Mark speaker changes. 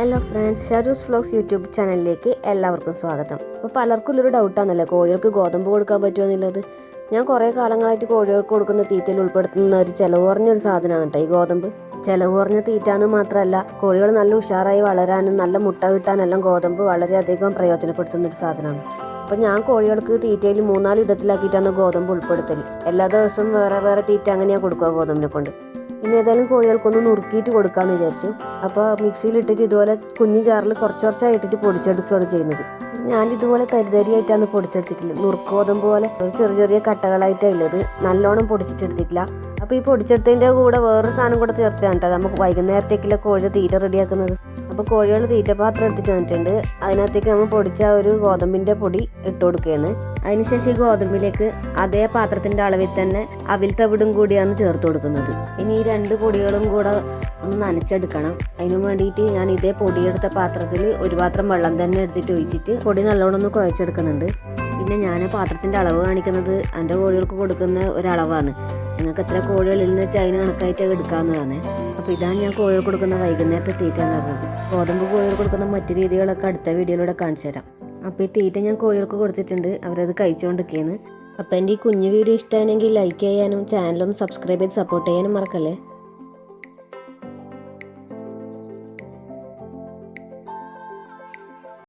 Speaker 1: Hello friends ഷാരൂസ് vlogs YouTube ചാനലിലേക്ക് എല്ലാവർക്കും സ്വാഗതം. അപ്പോൾ പലർക്കും ഉള്ളൊരു ഡൗട്ടാണല്ലോ കോഴികൾക്ക് ഗോതമ്പ് കൊടുക്കാൻ പറ്റുമോ എന്നുള്ളത്? ഞാൻ കുറേ കാലങ്ങളായിട്ട് കോഴികൾക്ക് കൊടുക്കുന്ന തീറ്റയിൽ ഉൾപ്പെടുത്തുന്ന ഒരു ചിലവ് കുറഞ്ഞൊരു സാധനമാണ് കേട്ടോ ഈ ഗോതമ്പ്. ചിലവ് കുറഞ്ഞ തീറ്റാന്ന് മാത്രമല്ല കോഴികൾ നല്ല ഉഷാറായി വളരാനും നല്ല മുട്ട കിട്ടാനെല്ലാം ഗോതമ്പ് വളരെയധികം പ്രയോജനപ്പെടുത്തുന്ന ഒരു സാധനമാണ്. അപ്പം ഞാൻ കോഴികൾക്ക് തീറ്റയിൽ മൂന്നാൽ വിധത്തിലാക്കിയിട്ടാണ് ഗോതമ്പ് ഉൾപ്പെടുത്തൽ എല്ലാ ദിവസവും വേറെ വേറെ തീറ്റ അങ്ങനെയാണ് കൊടുക്കുക ഗോതമ്പിനെ കൊണ്ട്. ഇനി ഏതായാലും കോഴികൾക്കൊന്ന് നുറുക്കിയിട്ട് കൊടുക്കാമെന്ന് വിചാരിച്ചു. അപ്പോൾ മിക്സിയിൽ ഇട്ടിട്ട് ഇതുപോലെ കുഞ്ഞു ജാറിൽ കുറച്ച് കുറച്ചായി ഇട്ടിട്ട് പൊടിച്ചെടുക്കുകയാണ് ചെയ്യുന്നത്. ഞാൻ ഇതുപോലെ തരിതരിയായിട്ടാണ് പൊടിച്ചെടുത്തിട്ടില്ല നുറുക്കോതം പോലെ ഒരു ചെറിയ ചെറിയ കട്ടകളായിട്ടാണ് ഉള്ളത് നല്ലോണം പൊടിച്ചിട്ടെടുത്തിട്ടില്ല. അപ്പോൾ ഈ പൊടിച്ചെടുത്തതിന്റെ കൂടെ വേറൊരു സാധനം കൂടെ ചേർത്താണ് കേട്ടോ. നമുക്ക് വൈകുന്നേരത്തേക്കുള്ള കോഴി തീറ്റ റെഡിയാക്കുന്നത്. അപ്പോൾ കോഴികൾ തീറ്റപാത്രം എടുത്തിട്ട് വന്നിട്ടുണ്ട്. അതിനകത്തേക്ക് നമ്മൾ പൊടിച്ച ഒരു ഗോതമ്പിന്റെ പൊടി ഇട്ട് കൊടുക്കുകയാണ്. അതിനുശേഷം ഈ ഗോതമ്പിലേക്ക് അതേ പാത്രത്തിന്റെ അളവിൽ തന്നെ അവിൽ തവിടും കൂടിയാണ് ചേർത്ത് കൊടുക്കുന്നത്. ഇനി ഈ രണ്ട് പൊടികളും കൂടെ ഒന്ന് നനച്ചെടുക്കണം. അതിനു വേണ്ടിയിട്ട് ഞാൻ ഇതേ പൊടിയെടുത്ത പാത്രത്തിൽ ഒരു പാത്രം വെള്ളം തന്നെ എടുത്തിട്ട് ഒഴിച്ചിട്ട് പൊടി നല്ലോണം ഒന്ന് കുഴച്ചെടുക്കുന്നുണ്ട്. പിന്നെ ഞാൻ പാത്രത്തിന്റെ അളവ് കാണിക്കുന്നത് എന്റെ കോഴികൾക്ക് കൊടുക്കുന്ന ഒരളവാണ്. നിങ്ങൾക്ക് എത്ര കോഴികളിൽ വെച്ചാൽ അതിന് കണക്കായിട്ട് എടുക്കാവുന്നതാണ്. അപ്പോൾ ഇതാണ് ഞാൻ കോഴികൾ കൊടുക്കുന്ന വൈകുന്നേരത്തെ തീറ്റ എന്ന് പറഞ്ഞത്. ഗോതമ്പ് കോഴികൾ കൊടുക്കുന്ന മറ്റു രീതികളൊക്കെ അടുത്ത വീഡിയോയിലൂടെ കാണിച്ചു തരാം. അപ്പോൾ ഈ തീറ്റ ഞാൻ കോഴികൾക്ക് കൊടുത്തിട്ടുണ്ട്. അവരത് കഴിച്ചുകൊണ്ടിരിക്കുകയാണ്. അപ്പോൾ എന്റെ ഈ കുഞ്ഞു വീഡിയോ ഇഷ്ടമാണെങ്കിൽ ലൈക്ക് ചെയ്യാനും ചാനലൊന്ന് സബ്സ്ക്രൈബ് ചെയ്ത് സപ്പോർട്ട് ചെയ്യാനും മറക്കല്ലേ?